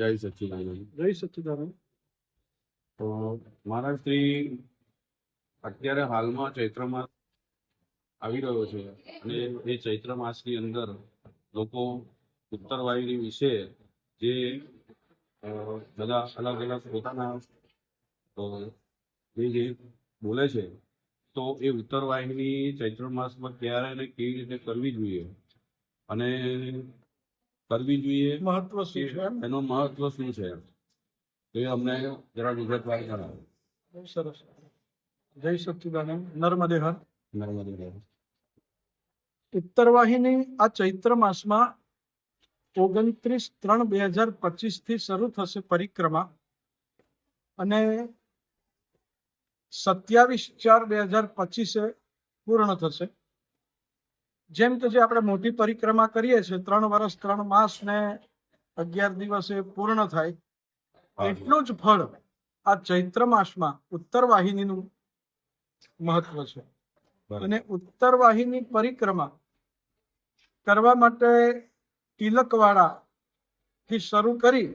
જય સચિદાનંદ. જય સચિદાનંદ. તો મહારાજશ્રી અત્યારે હાલમાં ચૈત્ર માસ આવી રહ્યો છે અને એ ચૈત્ર માસની અંદર લોકો ઉત્તર વાયુની વિશે જે બધા અલગ અલગ પોતાના જે જે બોલે છે તો એ ઉત્તરવાહિની ચૈત્ર માસમાં ક્યારે અને કેવી રીતે કરવી જોઈએ? અને કરવી જોઈએ. મહત્વ શું છે? એનો મહત્વ શું છે? તો એ અમને જરા વિગતવાર જણાવો. બહુ સરસ. જય સચિદાનંદ નર્મદે હર નર્મદે જય. ઉત્તરવાહિની આ ચૈત્ર માસમાં ઓગણત્રીસ ત્રણ બે હજાર પચીસથી શરૂ થશે પરિક્રમા. અને સત્યાવીસ ચાર બે હજાર પચીસે પૂર્ણ થશે. જેમ કે જે આપણે મોટી પરિક્રમા કરીએ છીએ ત્રણ વર્ષ ત્રણ માસ ને અગિયાર દિવસે પૂર્ણ થાય એટલું જ ફળ આ ચૈત્ર માસમાં ઉત્તર વાહિનીનું મહત્વ છે. અને ઉત્તર વાહિની પરિક્રમા કરવા માટે તિલકવાળા થી શરૂ કરી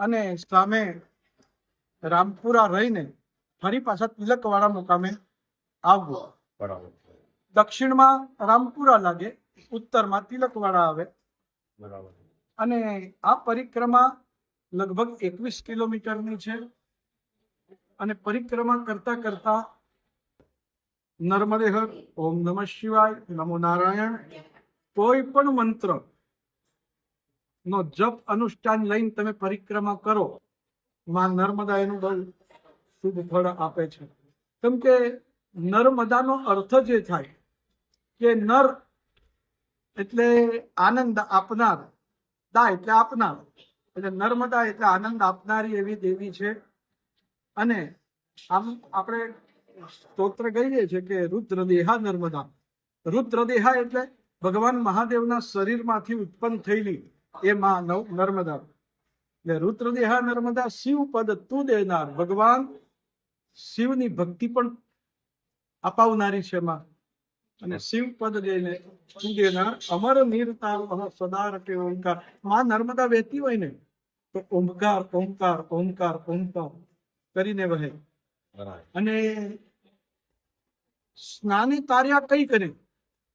અને સામે રામપુરા રહીને ફરી પાછા તિલકવાળા મુકામે આવવું. બરાબર. દક્ષિણમાં રામપુરા લાગે ઉત્તરમાં તિલકવાડા આવે. બરાબર. અને આ પરિક્રમા લગભગ એકવીસ કિલોમીટરની છે. અને પરિક્રમા કરતા કરતા નર્મદે હર ઓમ નમઃ શિવાય નમો નારાયણ કોઈ પણ મંત્ર નો જપ અનુષ્ઠાન લઈને તમે પરિક્રમા કરો માં નર્મદા એનું બહુ શુભ ફળ આપે છે. કેમ કે નર્મદાનો અર્થ જે થાય કે નર એટલે આનંદ આપનાર, દા એટલે આપનાર. એટલે નર્મદા એટલે આનંદ આપનારી એવી દેવી છે. અને આમ આપણે સ્તોત્ર કહીએ છીએ કે રુદ્રદેહા નર્મદા. રુદ્રદેહા એટલે ભગવાન મહાદેવના શરીરમાંથી ઉત્પન્ન થયેલી એ માં નર્મદા. એટલે રુદ્રદેહા નર્મદા શિવ પદ તું દેનાર. ભગવાન શિવની ભક્તિ પણ અપાવનારી છે માં. અને શિવ પદ દેને તું અમર નીરતા મહ સદા રટે ઓમકાર. માં નર્મદા વહેતી હોય ને, તો ઓમકાર ઓમકાર ઓમકાર ઓમકાર કરીને વહે. અને સ્નાની તાર્યા કઈ કરે?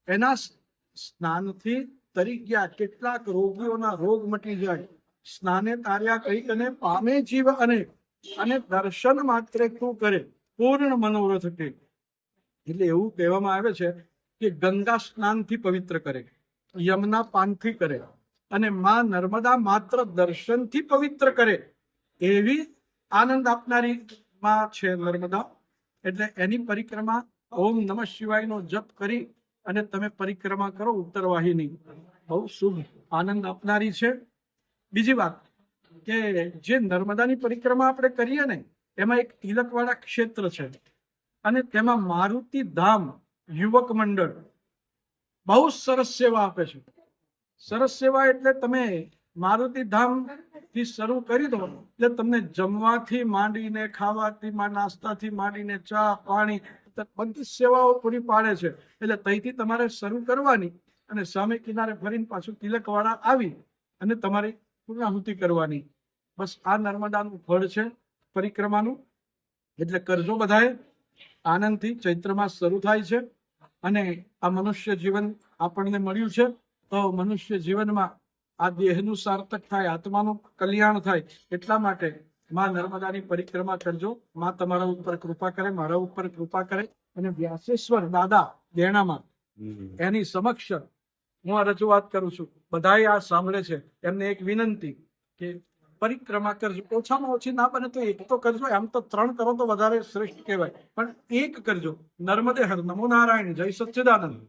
એના સ્નાનથી તરી ગયા. કેટલાક રોગીઓના રોગ મટી જાય. સ્નાને તાર્યા કઈ અને પામે જીવ અને અને દર્શન માત્ર તું કરે. પૂર્ણ મનોરથ કે. એટલે એવું કહેવામાં આવે છે કે ગંગા સ્નાનથી પવિત્ર કરે, યમુના પાનથી કરે અને માં નર્મદા માત્ર દર્શનથી પવિત્ર કરે, એવી આનંદ આપનારી માં છે નર્મદા. એટલે એની પરિક્રમા ઓમ નમઃ શિવાયનો જપ કરી અને તમે પરિક્રમા કરો ઉત્તરવાહિની. બહુ શુભ આનંદ આપનારી છે. બીજી વાત કે જે નર્મદાની પરિક્રમા આપણે કરીએ ને, એમાં એક તિલકવાળા ક્ષેત્ર છે અને તેમાં મારુતિ ધામ યુવક મંડળ બહુ સરસ સેવા આપે છે. સરસ સેવા એટલે તમે મારુતિ ધામથી શરૂ કરી દો, એટલે તમને જમવાથી માંડીને ખાવાથી નાસ્તાથી માંડીને, ચા, પાણી બધી સેવાઓ પૂરી પાડે છે. એટલે તઈથી તમારે શરૂ કરવાની અને સામે કિનારે ફરીને પાછું તિલકવાળા આવી અને તમારી પૂર્ણાહુતિ કરવાની. બસ આ નર્મદાનું ફળ છે પરિક્રમાનું. એટલે કરજો બધાએ. આનંદથી ચૈત્રમાં શરૂ થાય છે અને આ મનુષ્ય જીવન આપણને મળ્યું છે. તો મનુષ્ય જીવનમાં આ દેહનું સાર્થક થાય આત્માનું કલ્યાણ થાય એટલા માટે માં નર્મદાની પરિક્રમા કરજો. માં તમારા ઉપર કૃપા કરે મારા ઉપર કૃપા કરે અને વ્યાસેશ્વર દાદા દેણામાં એની સમક્ષ હું આ રજૂઆત કરું છું. બધાએ આ સાંભળે છે. એમને એક વિનંતી કે પરિક્રમા કરજો. ઓછામાં ઓછી ના બને તો એક તો કરજો આમ તો ત્રણ કરો તો વધારે શ્રેષ્ઠ કહેવાય. પણ એક કરજો. નર્મદે હર નમો નારાયણ જય સચ્ચિદાનંદ.